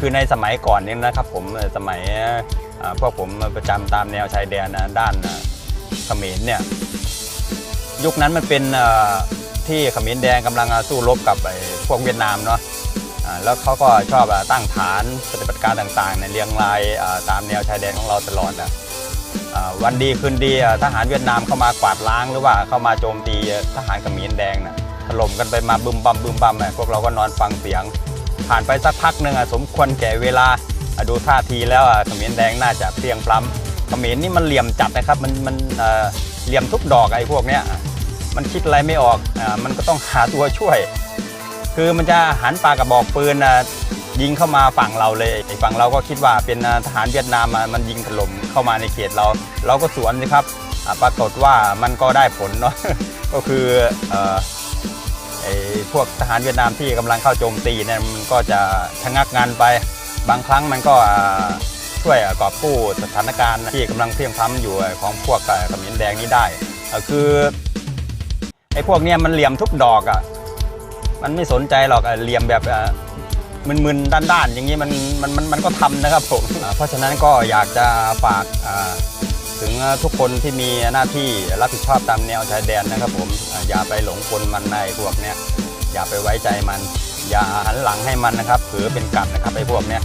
คือในสมัยก่อนนี่นะครับผมสมัยพวกผมประจำตามแนวชายแดนนะด้านเขมรเนี่ยยุคนั้นมันเป็นที่เขมรแดงกำลังสู้รบกับพวกเวียดนามเนาะแล้วเขาก็ชอบตั้งฐานปฏิบัติการต่างๆในเรียงรายตามแนวชายแดนของเราตลอดนะวันดีคืนดีทหารเวียดนามเข้ามากวาดล้างหรือว่าเข้ามาโจมตีทหารเขมรแดงนะถล่มกันไปมาบึมบัมบึมบัมอะพวกเราก็นอนฟังเสียง ผ่านไปสักพักหนึ่งสมควรแก่เวลาดูท่าทีแล้วเขมรแดงน่าจะเพียงพล้ำเขมรนี่มันเหลี่ยมจัดนะครับมันมันเหลี่ยมทุกดอกไอ้พวกเนี้ยมันคิดอะไรไม่ออกอมันก็ต้องหาตัวช่วย คือมันจะหันปากกระบอกปืนยิงเข้ามาฝั่งเราเลยฝั่งเราก็คิดว่าเป็นทหารเวียดนามมันยิงถล่มเข้ามาในเขตเรา เราก็สวนสิครับปรากฏว่ามันก็ได้ผลเนาะก็คืออ พวกทหารเวียดนามที่กำลังเข้าโจมตีเนี่ยมันก็จะชะงักงานไป บางครั้งมันก็ช่วยกอบกู้สถานการณ์ที่กำลังเพียงพล้ำอยู่ของพวกเขมิ้นแดงนี้ได้คือไอ้พวกเนี้ยมันเหลี่ยมทุกดอกอะมันไม่สนใจหรอกเหลี่ยมแบบมึนๆด้านๆอย่างนี้มันมันมันก็ทำนะครับผมเพราะฉะนั้นก็อยากจะฝากอ ถึงทุกคนที่มีหน้าที่รับผิดชอบตามแนวชายแดนนะครับผมอย่าไปหลงกลมันในพวกเนี้ยอย่าไปไว้ใจมัน อย่าหันหลังให้มันนะครับถือเป็นกัดนะครับไอ้พวกเนี้ย